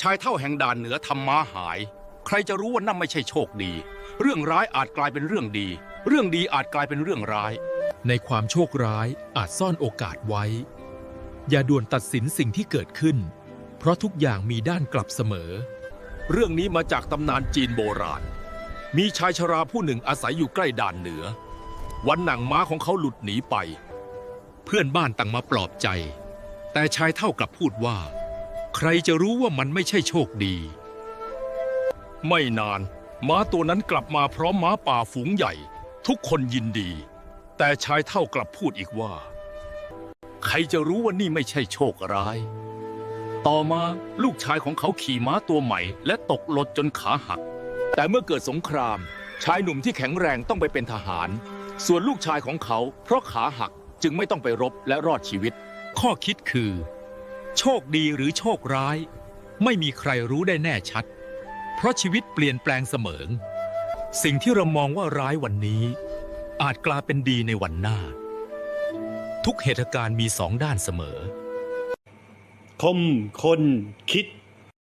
ชายเท่าแห่งด่านเหนือทำม้าหาย ใครจะรู้ว่านั่นไม่ใช่โชคดี เรื่องร้ายอาจกลายเป็นเรื่องดี เรื่องดีอาจกลายเป็นเรื่องร้าย ในความโชคร้ายอาจซ่อนโอกาสไว้ อย่าด่วนตัดสินสิ่งที่เกิดขึ้น เพราะทุกอย่างมีด้านกลับเสมอ เรื่องนี้มาจากตำนานจีนโบราณ มีชายชราผู้หนึ่งอาศัยอยู่ใกล้ด่านเหนือ วันหนังม้าของเขาหลุดหนีไป เพื่อนบ้านต่างมาปลอบใจ แต่ชายเท่ากลับพูดว่า ใครจะรู้ว่ามันไม่ใช่โชคดี ไม่นาน ม้าตัวนั้นกลับมาพร้อมม้าป่าฝูงใหญ่ ทุกคนยินดี แต่ชายเท่ากลับพูดอีกว่า ใครจะรู้ว่านี่ไม่ใช่โชคร้าย ต่อมาลูกชายของเขาขี่ม้าตัวใหม่ และตกหลดจนขาหัก แต่เมื่อเกิดสงคราม ชายหนุ่มที่แข็งแรงต้องไปเป็นทหาร ส่วนลูกชายของเขา เพราะขาหักจึงไม่ต้องไปรบและรอดชีวิต ข้อคิดคือ โชคดีหรือโชคร้าย ไม่มีใครรู้ได้แน่ชัด เพราะชีวิตเปลี่ยนแปลงเสมอ สิ่งที่เรามองว่าร้ายวันนี้ อาจกลายเป็นดีในวันหน้า ทุกเหตุการณ์มีสองด้านเสมอ คมคนคิด